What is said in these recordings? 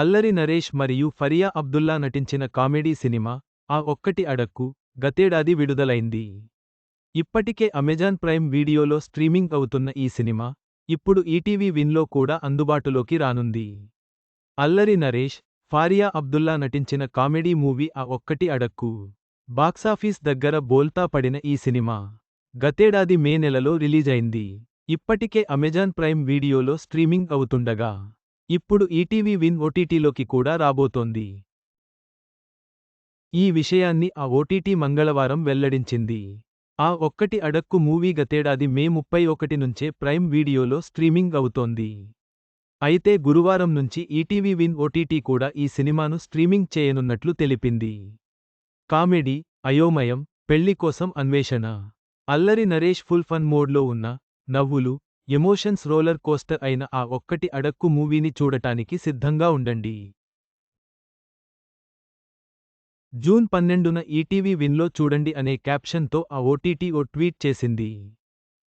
అల్లరి నరేష్ మరియు ఫరియా అబ్దుల్లా నటించిన కామెడీ సినిమా ఆ ఒక్కటి అడక్కు గతేడాది విడుదలైంది. ఇప్పటికే అమెజాన్ ప్రైమ్ వీడియోలో స్ట్రీమింగ్ అవుతున్న ఈ సినిమా ఇప్పుడు ఈటీవీ విన్లో కూడా అందుబాటులోకి రానుంది. అల్లరి నరేష్ ఫారియా అబ్దుల్లా నటించిన comedy movie Aa Okkati అడక్కు. Box office దగ్గర బోల్తా పడిన ఈ సినిమా గతేడాది మే నెలలో రిలీజైంది. ఇప్పటికే అమెజాన్ ప్రైమ్ వీడియోలో స్ట్రీమింగ్ అవుతుండగా ఇప్పుడు ఈటీవీ విన్ ఓటీటీలోకి కూడా రాబోతోంది. ఈ విషయాన్ని ఆ ఓటీటీ మంగళవారం వెల్లడించింది. ఆ ఒక్కటి అడక్కు మూవీ గతేడాది మే ముప్పై ఒకటి నుంచే ప్రైమ్ వీడియోలో స్ట్రీమింగ్ అవుతోంది. అయితే గురువారం నుంచి ఈటీవీ విన్ ఓటీటీ కూడా ఈ సినిమాను స్ట్రీమింగ్ చేయనున్నట్లు తెలిపింది. కామెడీ అయోమయం పెళ్ళి కోసం అన్వేషణ. అల్లరి నరేష్ ఫుల్ ఫన్ మోడ్లో ఉన్న నవ్వులు ఎమోషన్స్ రోలర్ కోస్టర్ అయిన ఆ ఒక్కటి అడక్కు మూవీని చూడటానికి సిద్ధంగా ఉండండి. జూన్ పన్నెండున ఈటీవీ విన్లో చూడండి అనే క్యాప్షన్తో ఆ ఓటీటీ ఓ ట్వీట్ చేసింది.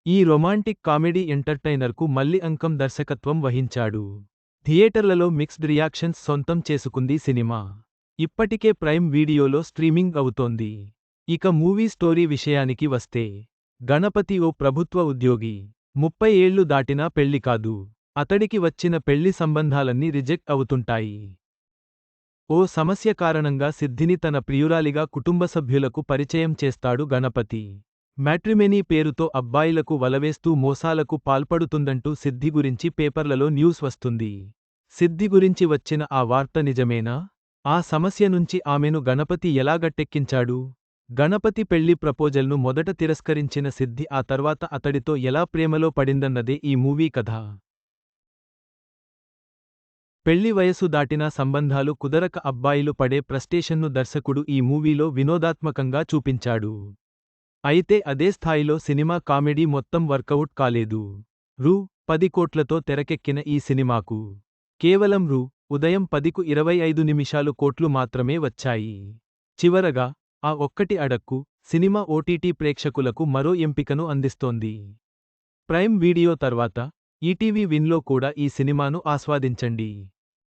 ఈ రొమాంటిక్ కామెడీ ఎంటర్టైనర్కు మల్లి అంకం దర్శకత్వం వహించాడు. థియేటర్లలో మిక్స్డ్ రియాక్షన్స్ సొంతం చేసుకుంది సినిమా. ఇప్పటికే ప్రైమ్ వీడియోలో స్ట్రీమింగ్ అవుతోంది. ఇక మూవీ స్టోరీ విషయానికి వస్తే గణపతి ఓ ప్రభుత్వ ఉద్యోగి. ముప్పై ఏళ్ళు దాటినా పెళ్ళి కాదు. అతడికి వచ్చిన పెళ్ళి సంబంధాలన్నీ రిజెక్ట్ అవుతుంటాయి. ఓ సమస్య కారణంగా సిద్ధిని తన ప్రియురాలిగా కుటుంబ సభ్యులకు పరిచయం చేస్తాడు గణపతి. మ్యాట్రిమెనీ పేరుతో అబ్బాయిలకు వలవేస్తూ మోసాలకు పాల్పడుతుందంటూ సిద్ధి గురించి పేపర్లలో న్యూస్ వస్తుంది. సిద్ధి గురించి వచ్చిన ఆ వార్త నిజమేనా? ఆ సమస్య నుంచి ఆమెను గణపతి ఎలా గట్టెక్కించాడు? గణపతి పెళ్ళి ప్రపోజల్ను మొదట తిరస్కరించిన సిద్ధి ఆ తర్వాత అతడితో ఎలా ప్రేమలో పడిందన్నదే ఈ మూవీ కథ. పెళ్ళి వయసు దాటినా సంబంధాలు కుదరక అబ్బాయిలు పడే ప్రస్టేషన్ను దర్శకుడు ఈ మూవీలో వినోదాత్మకంగా చూపించాడు. అయితే అదే స్థాయిలో సినిమా కామెడీ మొత్తం వర్కౌట్ కాలేదు. రూ. పది కోట్లతో తెరకెక్కిన ఈ సినిమాకు కేవలం రూ. ఉదయం పదికు ఇరవై ఐదు నిమిషాలు కోట్లు మాత్రమే వచ్చాయి. చివరగా ఆ ఒక్కటి అడక్కు సినిమా ఓటీటీ ప్రేక్షకులకు మరో ఎంపికను అందిస్తోంది. ప్రైమ్ వీడియో తర్వాత ఈటీవీ విన్లో కూడా ఈ సినిమాను ఆస్వాదించండి.